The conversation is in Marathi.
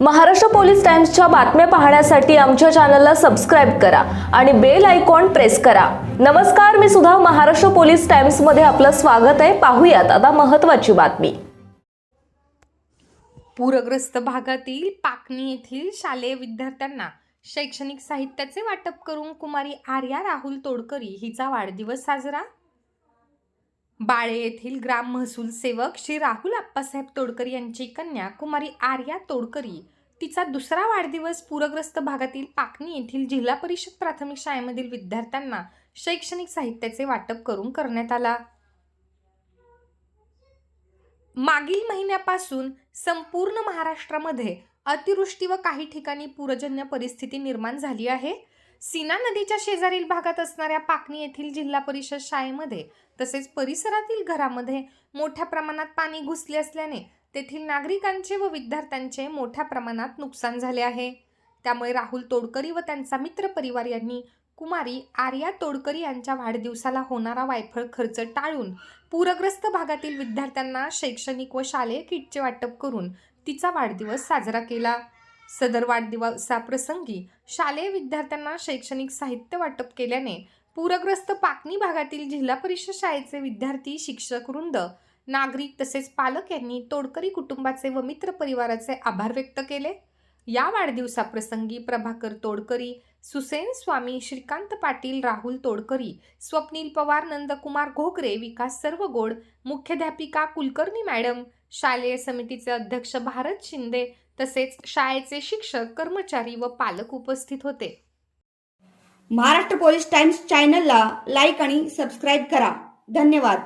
महाराष्ट्र पोलीस टाइम्सच्या बातम्या पाहण्यासाठी आमच्या चॅनलला सबस्क्राईब करा आणि बेल आयकॉन प्रेस करा. नमस्कार मी सुद्धा महाराष्ट्र पोलीस टाइम्समध्ये आपलं स्वागत आहे. पाहूयात आता महत्वाची बातमी. पूरग्रस्त भागातील पाकणी येथील शालेय विद्यार्थ्यांना शैक्षणिक साहित्याचे वाटप करून कुमारी आर्या राहुल तोडकरी हिचा वाढदिवस साजरा बाळे येथील ग्राम महसूल सेवक श्री राहुल आप्पासाहेब तोडकरी यांची कन्या कुमारी आर्या तोडकरी. तिचा दुसरा वाढदिवस पूरग्रस्त भागातील पाकणी येथील जिल्हा परिषद प्राथमिक शाळेमधील विद्यार्थ्यांना शैक्षणिक साहित्याचे वाटप करून करण्यात आला. मागील महिन्यापासून संपूर्ण महाराष्ट्रामध्ये अतिवृष्टी व काही ठिकाणी पूरजन्य परिस्थिती निर्माण झाली आहे. सीना नदीच्या शेजारील भागात असणाऱ्या पाकणी येथील जिल्हा परिषद शाळेमध्ये तसेच परिसरातील घरामध्ये मोठ्या प्रमाणात पाणी घुसले असल्याने तेथील नागरिकांचे व विद्यार्थ्यांचे मोठ्या प्रमाणात नुकसान झाले आहे. त्यामुळे राहुल तोडकरी व त्यांचा मित्र परिवार यांनी कुमारी आर्या तोडकरी यांच्या वाढदिवसाला होणारा वायफळ खर्च टाळून पूरग्रस्त भागातील विद्यार्थ्यांना शैक्षणिक व शालेय किटचे वाटप करून तिचा वाढदिवस साजरा केला. सदर वाढदिवसाप्रसंगी शालेय विद्यार्थ्यांना शैक्षणिक साहित्य वाटप केल्याने पूरग्रस्त पाकणी भागातील जिल्हा परिषद शाळेचे विद्यार्थी शिक्षक वृंद नागरिक तसेच पालक यांनी तोडकरी कुटुंबाचे व मित्र परिवाराचे आभार व्यक्त केले. या वाढदिवसाप्रसंगी प्रभाकर तोडकरी सुसेन स्वामी श्रीकांत पाटील राहुल तोडकरी स्वप्नील पवार नंदकुमार घोगरे विकास सर्वगोड मुख्याध्यापिका कुलकर्णी मॅडम शालेय समितीचे अध्यक्ष भारत शिंदे तसेच शाळेचे शिक्षक कर्मचारी व पालक उपस्थित होते. महाराष्ट्र पोलीस टाइम्स चॅनलला लाईक आणि सबस्क्राईब करा. धन्यवाद.